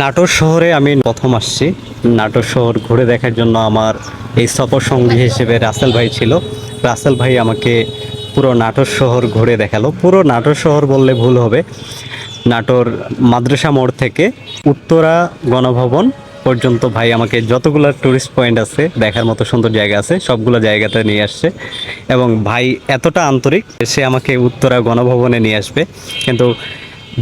নাটোর শহরে আমি প্রথম আসছি। নাটোর শহর ঘুরে দেখার জন্য আমার এই সফর সঙ্গী হিসেবে রাসেল ভাই ছিল। রাসেল ভাই আমাকে পুরো নাটোর শহর ঘুরে দেখাল। পুরো নাটোর শহর বললে ভুল হবে। নাটোর মাদ্রাসা মোড় থেকে উত্তরা গণভবন পর্যন্ত ভাই আমাকে যতগুলো টুরিস্ট পয়েন্ট আছে, দেখার মতো সুন্দর জায়গা আছে, সবগুলো জায়গাতে নিয়ে আসছে। এবং ভাই এতটা আন্তরিক সে আমাকে উত্তরা গণভবনে নিয়ে আসবে। কিন্তু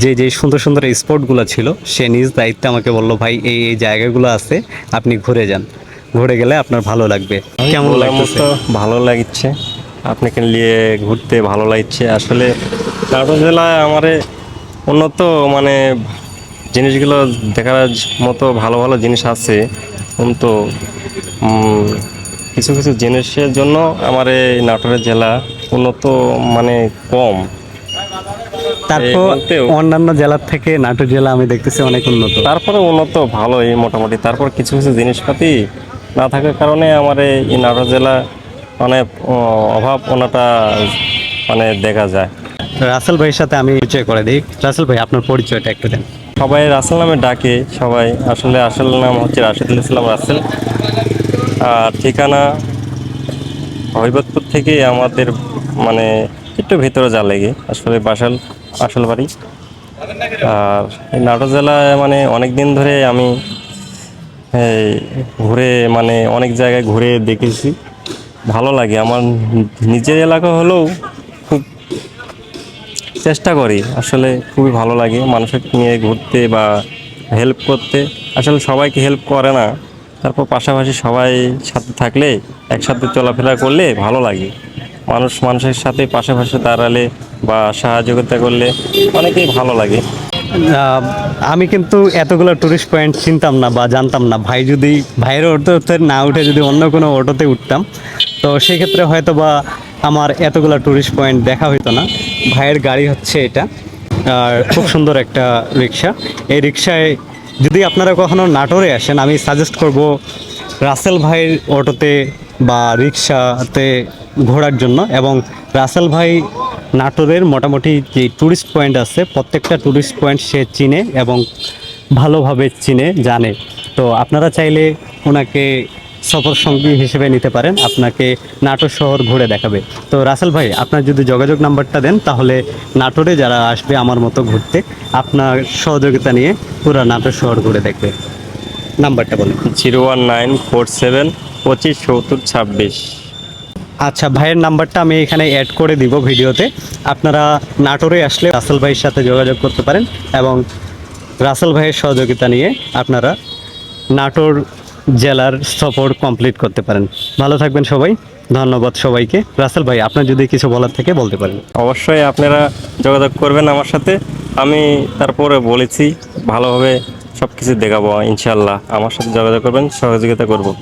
যে যে সুন্দর সুন্দর স্পটগুলো ছিল সে নিজ দায়িত্বে আমাকে বলল ভাই এই এই জায়গাগুলো আছে আপনি ঘুরে যান। ঘুরে গেলে আপনার ভালো লাগবে। কেমন লাগছে ভালো লাগছে। আপনাকে নিয়ে ঘুরতে ভালো লাগছে? আসলে নাটোর জেলায় আমার উন্নত মানে জিনিসগুলো দেখার মতো ভালো ভালো জিনিস আছে। কিন্তু কিছু কিছু জিনিসের জন্য আমার এই নাটোরের জেলা উন্নত মানে কম। তারপর অন্যান্য জেলার থেকে নাটোর জেলা আমি দেখতেছি অনেক উন্নত। তারপরে উন্নত ভালোই মোটামুটি। তারপর কিছু কিছু জিনিসপাতি না থাকার কারণে আমার এই নাটোর জেলা মানে অভাব ওনাটা মানে দেখা যায়। রাসেল ভাইয়ের সাথে আমি পরিচয় করে দিই। রাসেল ভাই আপনার পরিচয়টা একটু দেন। সবাই রাসেল নামে ডাকে সবাই আসলে আসল নাম হচ্ছে রাশেদুল ইসলাম রাসেল। আর ঠিকানা হরিবতপুর থেকে আমাদের মানে একটু ভেতরে যা লেগে। আসলে বাসাল আসল বাড়ি আর এই নাটোর জেলায় মানে অনেক দিন ধরে আমি ঘুরে মানে অনেক জায়গায় ঘুরে দেখেছি। ভালো লাগে। আমার নিজের এলাকা হলেও খুব চেষ্টা করি। আসলে খুবই ভালো লাগে মানুষের নিয়ে ঘুরতে বা হেল্প করতে। আসলে সবাইকে হেল্প করে না। তারপর পাশাপাশি সবাই সাথে থাকলে, একসাথে চলাফেরা করলে ভালো লাগে। মানুষ মানুষের সাথে পাশাপাশি দাঁড়ালে বা সাহায্যতা করলে অনেকেই ভালো লাগে। আমি কিন্তু এতগুলো টুরিস্ট পয়েন্ট চিনতাম না বা জানতাম না। ভাই যদি, ভাইয়ের অটোতে না উঠে যদি অন্য কোনো অটোতে উঠতাম, তো সেক্ষেত্রে হয়তো বা আমার এতগুলো টুরিস্ট পয়েন্ট দেখা হইতো না। ভাইয়ের গাড়ি হচ্ছে এটা, আর খুব সুন্দর একটা রিক্সা। এই রিক্সায় যদি আপনারা কখনো নাটোরে আসেন, আমি সাজেস্ট করব রাসেল ভাইয়ের অটোতে বা রিক্সাতে ঘোরার জন্য এবং রাসেল ভাই নাটোরের মোটামুটি যে ট্যুরিস্ট পয়েন্ট আছে, প্রত্যেকটা ট্যুরিস্ট পয়েন্ট সে চিনে এবং ভালোভাবে চিনে, জানে। তো আপনারা চাইলে ওনাকে সফর সঙ্গী হিসেবে নিতে পারেন, আপনাকে নাটোর শহর ঘুরে দেখাবে। তো রাসেল ভাই, আপনার যদি যোগাযোগ নাম্বারটা দেন, তাহলে নাটোরে যারা আসবে আমার মতো ঘুরতে, আপনার সহযোগিতা নিয়ে পুরো নাটোর শহর ঘুরে দেখবে। নাম্বারটা বলেন। Zero one nine four seven পঁচিশ সত্তর ছাব্বিশ। আচ্ছা ভাইয়ের নাম্বারটা আমি এখানে অ্যাড করে দিব ভিডিওতে। আপনারা নাটোরে আসলে রাসেল ভাইয়ের সাথে যোগাযোগ করতে পারেন এবং রাসেল ভাইয়ের সহযোগিতা নিয়ে আপনারা নাটোর জেলার সফর কমপ্লিট করতে পারেন। ভালো থাকবেন সবাই। ধন্যবাদ সবাইকে। রাসেল ভাই, আপনার যদি কিছু বলার থেকে বলতে পারেন। অবশ্যই আপনারা যোগাযোগ করবেন আমার সাথে। আমি তারপরে বলেছি, ভালোভাবে সব কিছু দেখাবো ইনশাল্লাহ আমার সাথে যোগাযোগ করবেন, সহযোগিতা করব।